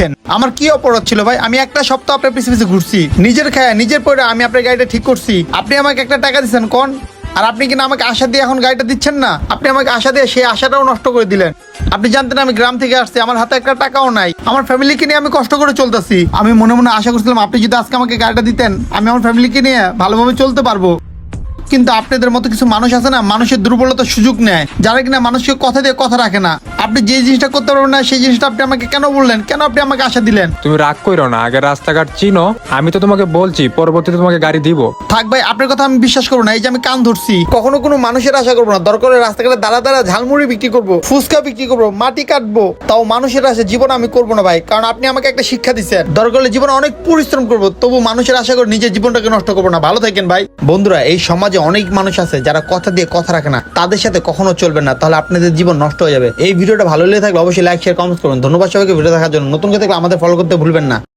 দিচ্ছেন আমার কি অপরাধ ছিল ভাই? আমি একটা সপ্তাহ আপনার পিছিয়ে পিছিয়ে ঘুরছি। নিজের খায়া, নিজের পরে আমি আপনার গাড়িটা ঠিক করছি। আপনি আমাকে একটা টাকা দিচ্ছেন কোন? আর আপনি কিনা আমাকে আশা দিয়ে এখন গাড়িটা দিচ্ছেন না? আপনি আমাকে আশা দিয়ে সেই আশাটাও নষ্ট করে দিলেন। আপনি জানতেন আমি গ্রাম থেকে আসছি, আমার হাতে একটা টাকাও নাই। আমার ফ্যামিলিকে নিয়ে আমি কষ্ট করে চলতেছি। আমি মনে মনে আশা করছিলাম, আপনি যদি আজকে আমাকে গাড়িটা দিতেন, আমি আমার ফ্যামিলিকে নিয়ে ভালোভাবে চলতে পারব। কিন্তু আপনাদের মতো কিছু মানুষ আছে না মানুষের দুর্বলতার সুযোগ নেয়। যারা কিনা মানুষকে কথা দিয়ে কথা রাখে না। আপনি যে জিনিসটা করতে পারবেন না সেই জিনিসটা আপনি আমাকে কেন বললেন? কেন আপনি আমাকে আশা দিলেন? তুমি রাগ করো না আগে রাস্তাঘাট চিনো আমি তো তোমাকে বলছি পরবর্তীতে তোমাকে গাড়ি দিব। থাক ভাই আপনার কথা আমি বিশ্বাস করব না এই যে আমি কান ধরছি। কখনো কোনো মানুষের আশা করব না দরকার হলে রাস্তাঘাটে দাঁড়া দাঁড়া ঝালমুড়ি বিক্রি করব ফুচকা বিক্রি করব মাটি কাটবো। তাও মানুষের আশা জীবন আমি করব না ভাই কারণ আপনি আমাকে একটা শিক্ষা দিচ্ছেন। দরকার হলে জীবনে অনেক পরিশ্রম করব তবু মানুষের আশা করে নিজের জীবনটাকে নষ্ট করব না। ভালো থাকেন ভাই। বন্ধুরা এই সমাজে অনেক মানুষ আছে যারা কথা দিয়ে কথা রাখে না, তাদের সাথে কখনো চলবে না, তাহলে আপনাদের জীবন নষ্ট হয়ে যাবে। এই ভিডিওটা ভালো লেগে থাকলে অবশ্যই লাইক শেয়ার কমেন্ট করুন ধন্যবাদ সবাইকে ভিডিও দেখার জন্য। নতুন কেউ থাকলে আমাদের ফলো করতে ভুলবেন না।